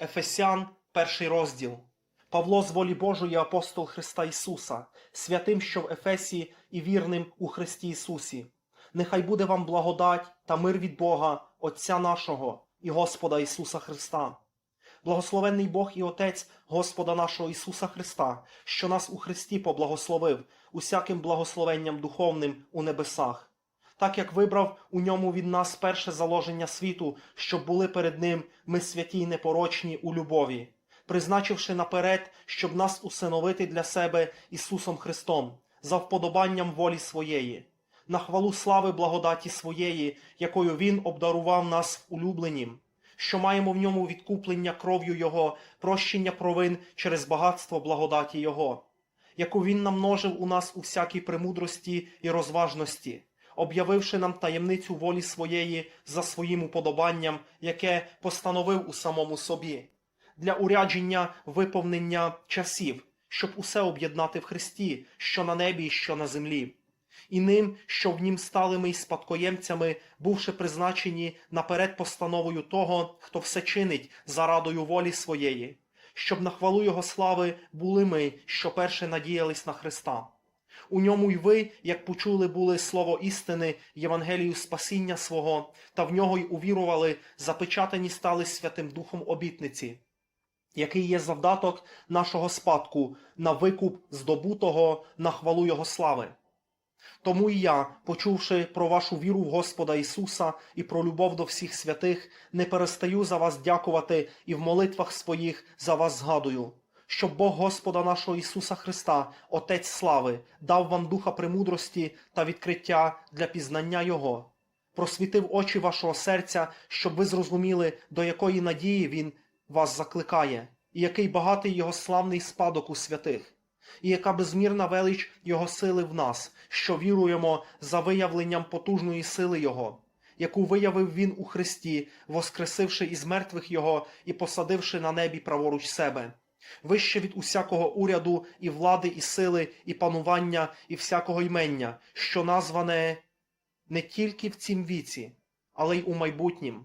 Ефесян, перший розділ. Павло з волі Божої апостол Христа Ісуса, святим, що в Ефесі, і вірним у Христі Ісусі. Нехай буде вам благодать та мир від Бога, Отця нашого і Господа Ісуса Христа. Благословенний Бог і Отець Господа нашого Ісуса Христа, що нас у Христі поблагословив усяким благословенням духовним у небесах, так як вибрав у ньому від нас перше заложення світу, щоб були перед Ним ми святі й непорочні у любові, призначивши наперед, щоб нас усиновити для себе Ісусом Христом, за вподобанням волі своєї, на хвалу слави благодаті своєї, якою Він обдарував нас улюбленім, що маємо в ньому відкуплення кров'ю Його, прощення провин через багатство благодаті Його, яку Він намножив у нас у всякій премудрості і розважності, об'явивши нам таємницю волі своєї за своїм уподобанням, яке постановив у самому собі, для урядження виповнення часів, щоб усе об'єднати в Христі, що на небі що на землі і ним, що в нім стали ми й спадкоємцями, бувши призначені наперед постановою того, хто все чинить за радою волі своєї, щоб на хвалу Його слави були ми, що перше надіялись на Христа. У ньому й ви, як почули були слово істини, Євангелію спасіння свого, та в нього й увірували, запечатані стали Святим Духом обітниці, який є завдаток нашого спадку на викуп здобутого на хвалу Його слави. Тому і я, почувши про вашу віру в Господа Ісуса і про любов до всіх святих, не перестаю за вас дякувати і в молитвах своїх за вас згадую, щоб Бог Господа нашого Ісуса Христа, Отець слави, дав вам духа премудрості та відкриття для пізнання Його, просвітив очі вашого серця, щоб ви зрозуміли, до якої надії Він вас закликає, і який багатий Його славний спадок у святих і яка безмірна велич Його сили в нас, що віруємо за виявленням потужної сили Його, яку виявив Він у Христі, воскресивши із мертвих Його і посадивши на небі праворуч себе, вище від усякого уряду і влади, і сили, і панування, і всякого ймення, що назване не тільки в цім віці, але й у майбутнім.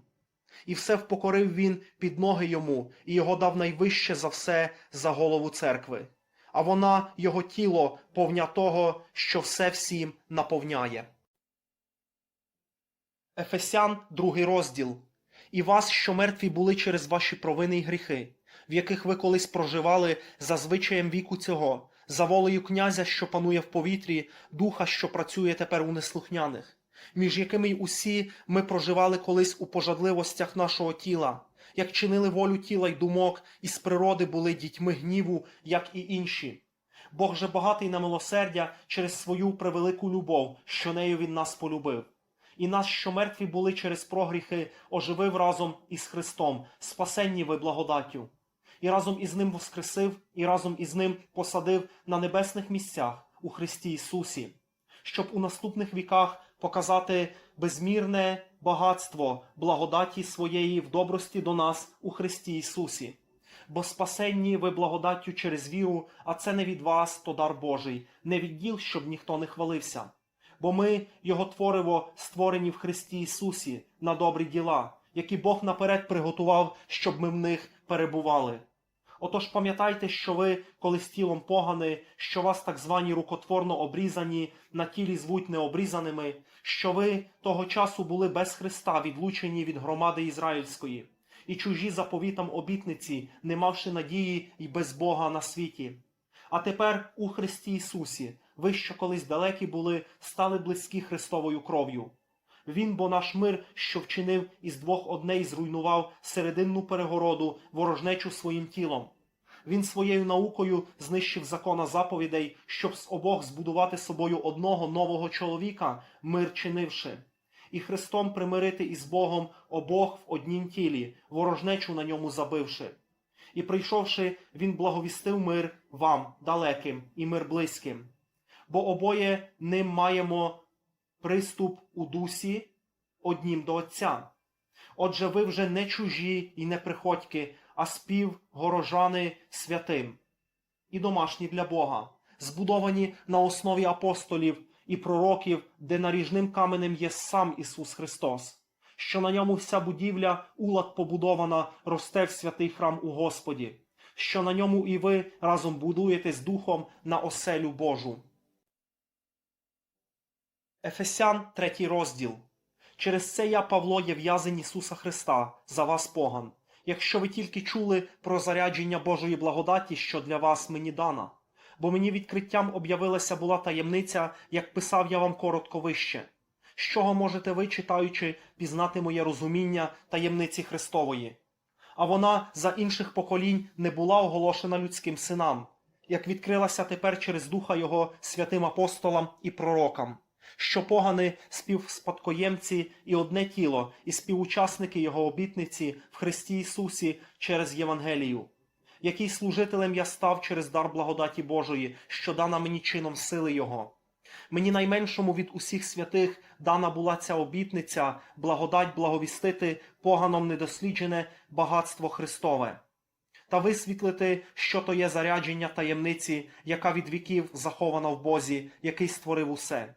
І все впокорив він під ноги йому, і його дав найвище за все за голову церкви а вона його тіло повня того, що все всім наповняє. Ефесян, другий розділ. І вас, що мертві були через ваші провини й гріхи, в яких ви колись проживали за звичаєм віку цього, за волею князя, що панує в повітрі, духа, що працює тепер у неслухняних, між якими й усі ми проживали колись у пожадливостях нашого тіла, як чинили волю тіла й думок, і з природи були дітьми гніву, як і інші. Бог же багатий на милосердя через свою превелику любов, що нею він нас полюбив. І нас, що мертві були через прогріхи, оживив разом із Христом, спасенні ви благодаттю. І разом із Ним воскресив, і разом із Ним посадив на небесних місцях у Христі Ісусі, щоб у наступних віках показати безмірне багатство благодаті своєї в добрості до нас у Христі Ісусі. Бо спасенні ви благодаттю через віру, а це не від вас, то дар Божий, не від діл, щоб ніхто не хвалився. Бо ми, Його твориво, створені в Христі Ісусі на добрі діла, які Бог наперед приготував, щоб ми в них перебували. Отож пам'ятайте, що ви, коли з тілом погани, що вас так звані рукотворно обрізані, на тілі звуть необрізаними, що ви того часу були без Христа, відлучені від громади ізраїльської, і чужі заповітам обітниці, не мавши надії й без Бога на світі. А тепер у Христі Ісусі, ви, що колись далекі були, стали близькі Христовою кров'ю. Він, бо наш мир, що вчинив із двох одне й зруйнував серединну перегороду, ворожнечу своїм тілом. Він своєю наукою знищив закона заповідей, щоб з обох збудувати собою одного нового чоловіка, мир чинивши, і Христом примирити із Богом обох в однім тілі, ворожнечу на ньому забивши. І прийшовши, він благовістив мир вам, далеким, і мир близьким. Бо обоє ним маємо приступ у дусі однім до Отця. Отже, ви вже не чужі і не приходьки, а співгорожани святим і домашні для Бога, збудовані на основі апостолів і пророків, де наріжним каменем є сам Ісус Христос, що на ньому вся будівля улад побудована росте в святий храм у Господі, що на ньому і ви разом будуєтесь духом на оселю Божу. Ефесян, третій розділ. Через це я, Павло, є в'язень Ісуса Христа, за вас поган. Якщо ви тільки чули про зарядження Божої благодаті, що для вас мені дана. Бо мені відкриттям об'явилася була таємниця, як писав я вам коротко вище. З чого можете ви, читаючи, пізнати моє розуміння таємниці Христової? А вона за інших поколінь не була оголошена людським синам, як відкрилася тепер через Духа Його святим апостолам і пророкам що погани співспадкоємці і одне тіло, і співучасники його обітниці в Христі Ісусі через Євангелію, який служителем я став через дар благодаті Божої, що дана мені чином сили Його. Мені найменшому від усіх святих дана була ця обітниця, благодать благовістити поганом недосліджене багатство Христове. Та висвітлити, що то є зарядження таємниці, яка від віків захована в Бозі, який створив усе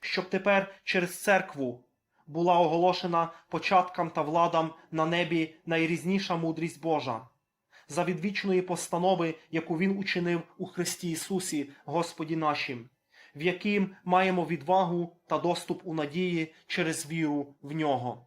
щоб тепер через церкву була оголошена початкам та владам на небі найрізніша мудрість Божа, за відвічної постанови, яку Він учинив у Христі Ісусі, Господі нашим, в яким маємо відвагу та доступ у надії через віру в нього.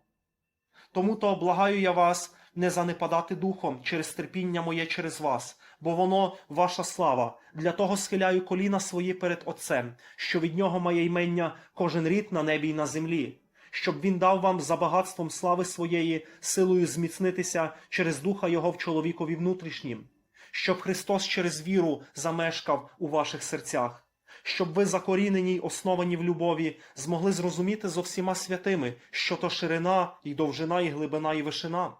Тому то благаю я вас не занепадати духом через терпіння моє через вас, бо воно ваша слава. Для того схиляю коліна свої перед Отцем, що від нього має ймення кожен рід на небі й на землі, щоб він дав вам за багатством слави своєї силою зміцнитися через духа Його в чоловікові внутрішнім, щоб Христос через віру замешкав у ваших серцях. Щоб ви закорінені й основані в любові, змогли зрозуміти зо всіма святими, що то ширина, і довжина, і глибина, і вишина,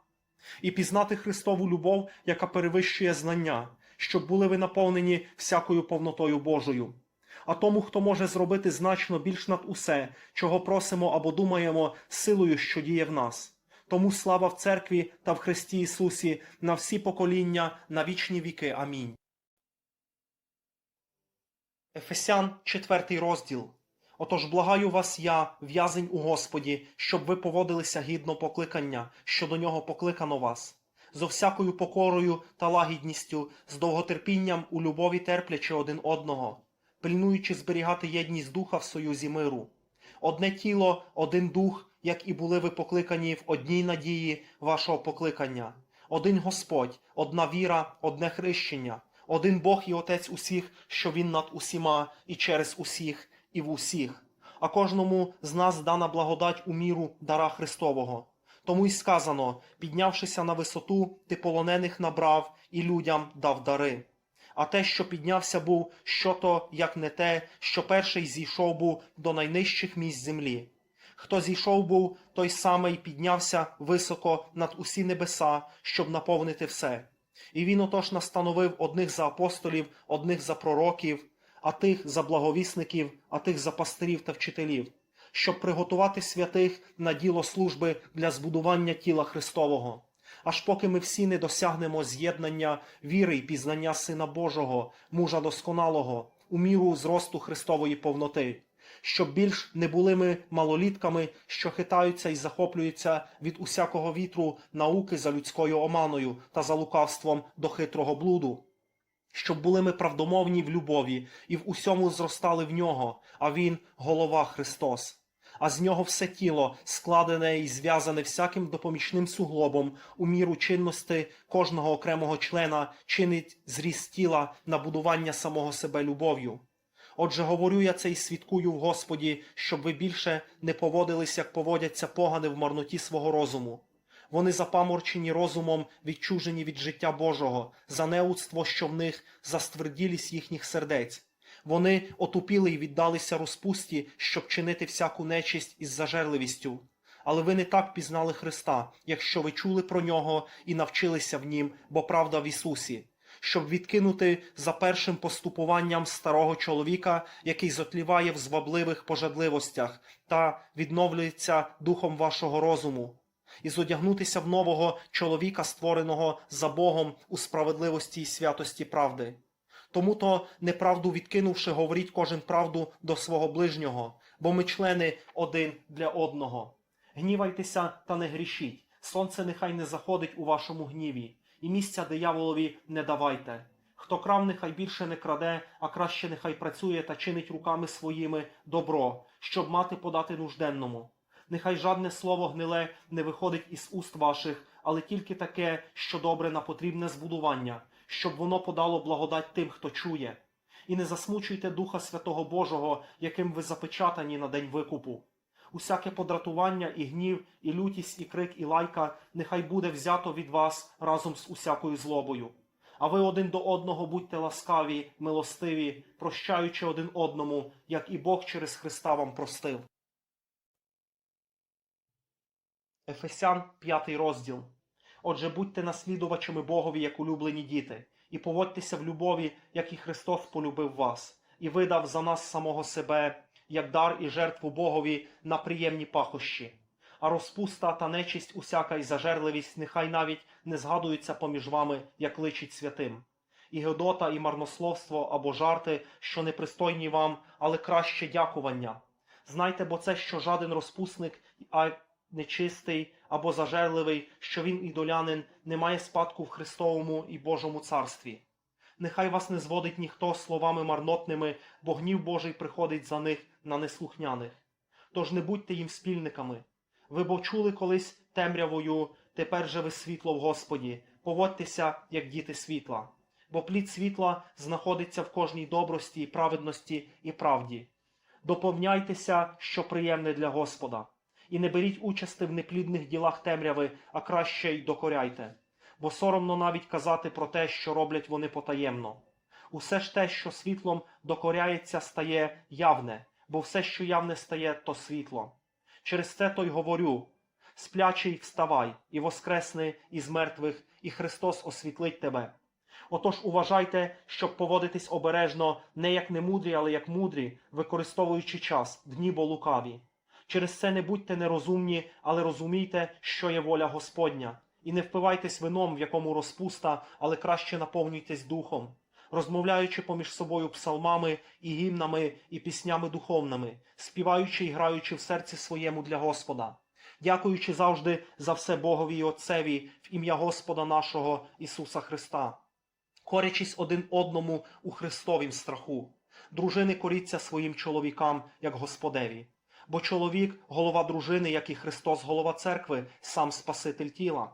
і пізнати Христову любов, яка перевищує знання, щоб були ви наповнені всякою повнотою Божою. А тому, хто може зробити значно більш над усе, чого просимо або думаємо, силою, що діє в нас. Тому слава в церкві та в Христі Ісусі на всі покоління, на вічні віки. Амінь. Ефесян, 4 розділ. Отож благаю вас я, в'язень у Господі, щоб ви поводилися гідно покликання, що до нього покликано вас, зо всякою покорою та лагідністю, з довготерпінням у любові терплячи один одного, пильнуючи зберігати єдність духа в союзі миру. Одне тіло, один дух, як і були ви покликані в одній надії вашого покликання, один Господь, одна віра, одне хрещення, один Бог і Отець усіх, що Він над усіма, і через усіх, і в усіх. А кожному з нас дана благодать у міру дара Христового. Тому й сказано: піднявшися на висоту, ти полонених набрав і людям дав дари. А те, що піднявся був, що то, як не те, що перший зійшов був до найнижчих місць землі. Хто зійшов був, той самий піднявся високо над усі небеса, щоб наповнити все. І він отож настановив одних за апостолів, одних за пророків, а тих за благовісників, а тих за пастирів та вчителів, щоб приготувати святих на діло служби для збудування тіла Христового. Аж поки ми всі не досягнемо з'єднання віри й пізнання Сина Божого, мужа досконалого, у міру зросту Христової повноти, щоб більш не були ми малолітками, що хитаються і захоплюються від усякого вітру науки за людською оманою та за лукавством до хитрого блуду. Щоб були ми правдомовні в любові і в усьому зростали в нього, а він голова Христос. А з нього все тіло, складене і зв'язане всяким допомічним суглобом, у міру чинності кожного окремого члена чинить зріст тіла на будування самого себе любов'ю. Отже, говорю я це і свідкую в Господі, щоб ви більше не поводились, як поводяться погани в марноті свого розуму. Вони запаморчені розумом, відчужені від життя Божого, за неудство, що в них, за стверділість їхніх сердець. Вони отупіли й віддалися розпусті, щоб чинити всяку нечисть із зажерливістю. Але ви не так пізнали Христа, якщо ви чули про нього і навчилися в нім, бо правда в Ісусі, щоб відкинути за першим поступуванням старого чоловіка, який зотліває в звабливих пожадливостях та відновлюється духом вашого розуму, і зодягнутися в нового чоловіка, створеного за Богом у справедливості і святості правди. Тому то, неправду відкинувши, говоріть кожен правду до свого ближнього, бо ми члени один для одного. Гнівайтеся та не грішіть, сонце нехай не заходить у вашому гніві, і місця дияволові не давайте. Хто крав, нехай більше не краде, а краще нехай працює та чинить руками своїми добро, щоб мати подати нужденному. Нехай жадне слово гниле не виходить із уст ваших, але тільки таке, що добре на потрібне збудування, щоб воно подало благодать тим, хто чує. І не засмучуйте Духа Святого Божого, яким ви запечатані на день викупу. Усяке подратування, і гнів, і лютість, і крик, і лайка нехай буде взято від вас разом з усякою злобою. А ви один до одного будьте ласкаві, милостиві, прощаючи один одному, як і Бог через Христа вам простив. Ефесян 5 розділ. Отже, будьте наслідувачами Богові, як улюблені діти, і поводьтеся в любові, як і Христос полюбив вас, і видав за нас самого себе, як дар і жертву Богові на приємні пахощі. А розпуста та нечисть усяка і зажерливість нехай навіть не згадуються поміж вами, як личить святим. І гедота, і марнословство або жарти, що непристойні вам, але краще дякування. Знайте, бо це, що жаден розпусник, а нечистий або зажерливий, що він ідолянин, не має спадку в Христовому і Божому царстві. Нехай вас не зводить ніхто словами марнотними, бо гнів Божий приходить за них на неслухняних. Тож не будьте їм спільниками. Ви бо чули колись темрявою, тепер же ви світло в Господі, поводьтеся, як діти світла. Бо плід світла знаходиться в кожній добрості, праведності і правді. Доповняйтеся, що приємне для Господа, і не беріть участи в неплідних ділах темряви, а краще й докоряйте, бо соромно навіть казати про те, що роблять вони потаємно. Усе ж те, що світлом докоряється, стає явне, бо все, що явне стає, то світло. Через це то й говорю: сплячий, вставай, і воскресни із мертвих, і Христос освітлить тебе. Отож уважайте, щоб поводитись обережно, не як немудрі, але як мудрі, використовуючи час, дні бо лукаві. Через це не будьте нерозумні, але розумійте, що є воля Господня, і не впивайтесь вином, в якому розпуста, але краще наповнюйтесь духом, розмовляючи поміж собою псалмами і гімнами і піснями духовними, співаючи і граючи в серці своєму для Господа, дякуючи завжди за все Богові і Отцеві в ім'я Господа нашого Ісуса Христа корячись один одному у Христовім страху. Дружини коріться своїм чоловікам, як Господеві. Бо чоловік голова дружини, як і Христос, голова церкви, сам Спаситель тіла.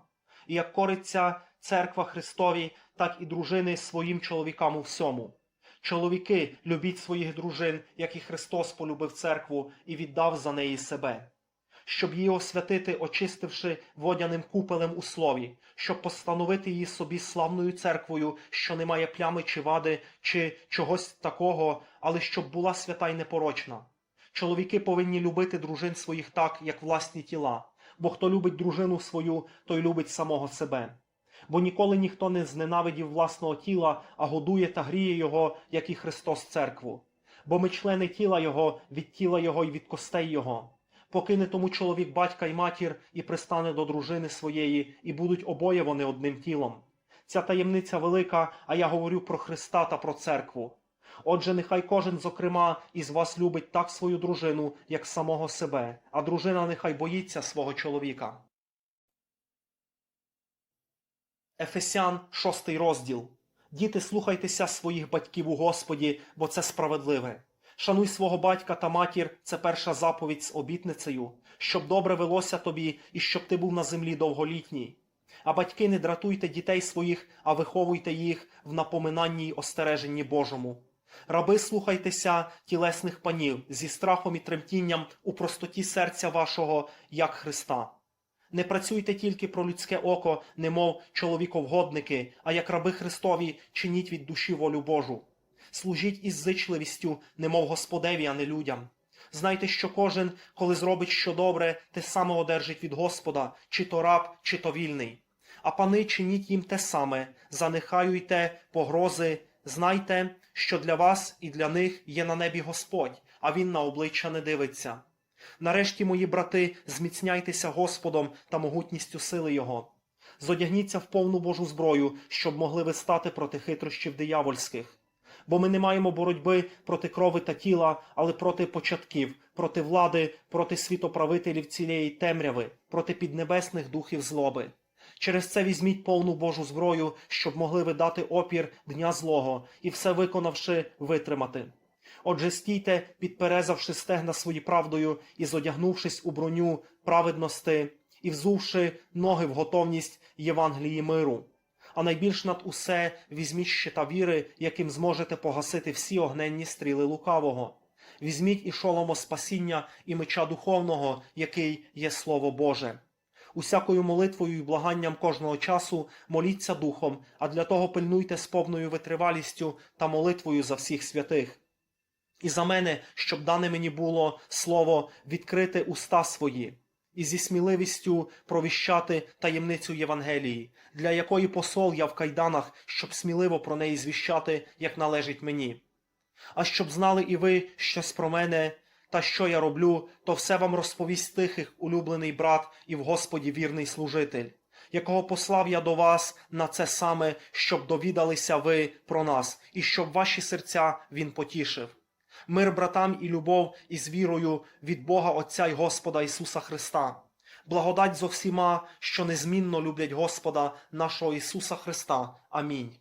І як кориться церква Христові, так і дружини своїм чоловікам у всьому. Чоловіки, любіть своїх дружин, як і Христос полюбив церкву і віддав за неї себе щоб її освятити, очистивши водяним купелем у слові, щоб постановити її собі славною церквою, що не має плями чи вади, чи чогось такого, але щоб була свята й непорочна. Чоловіки повинні любити дружин своїх так, як власні тіла, бо хто любить дружину свою, той любить самого себе. Бо ніколи ніхто не зненавидів власного тіла, а годує та гріє його, як і Христос церкву. Бо ми члени тіла Його, від тіла Його і від костей Його покине тому чоловік батька й матір і пристане до дружини своєї, і будуть обоє вони одним тілом. Ця таємниця велика, а я говорю про Христа та про церкву. Отже, нехай кожен, зокрема, із вас любить так свою дружину, як самого себе, а дружина нехай боїться свого чоловіка. Ефесян, шостий розділ. Діти, слухайтеся своїх батьків у Господі, бо це справедливе. Шануй свого батька та матір це перша заповідь з обітницею, щоб добре велося тобі і щоб ти був на землі довголітній. А батьки не дратуйте дітей своїх, а виховуйте їх в напоминанні й остереженні Божому. Раби, слухайтеся тілесних панів зі страхом і тремтінням у простоті серця вашого, як Христа. Не працюйте тільки про людське око, немов чоловіковгодники, а як раби Христові чиніть від душі волю Божу служіть із зичливістю, немов Господеві, а не людям. Знайте, що кожен, коли зробить що добре, те саме одержить від Господа, чи то раб, чи то вільний. А пани чиніть їм те саме, занехаюйте погрози, знайте, що для вас і для них є на небі Господь, а Він на обличчя не дивиться. Нарешті, мої брати, зміцняйтеся Господом та могутністю сили Його. Зодягніться в повну Божу зброю, щоб могли ви стати проти хитрощів диявольських Бо ми не маємо боротьби проти крови та тіла, але проти початків, проти влади, проти світоправителів цієї темряви, проти піднебесних духів злоби. Через це візьміть повну Божу зброю, щоб могли ви дати опір дня злого і все виконавши витримати. Отже, стійте, підперезавши стегна свої правдою і зодягнувшись у броню праведності, і взувши ноги в готовність Євангелії миру. А найбільш над усе візьміть щита віри, яким зможете погасити всі огненні стріли лукавого. Візьміть і шоломо спасіння і меча духовного, який є Слово Боже. Усякою молитвою і благанням кожного часу моліться духом, а для того пильнуйте з повною витривалістю та молитвою за всіх святих. І за мене, щоб дане мені було слово відкрити уста свої, і зі сміливістю провіщати таємницю Євангелії, для якої посол я в кайданах, щоб сміливо про неї звіщати, як належить мені. А щоб знали і ви щось про мене, та що я роблю, то все вам розповість тихих, улюблений брат і в Господі вірний служитель, якого послав я до вас на це саме, щоб довідалися ви про нас, і щоб ваші серця він потішив. Мир братам і любов із вірою від Бога Отця й Господа Ісуса Христа. Благодать зо всіма, що незмінно люблять Господа нашого Ісуса Христа. Амінь.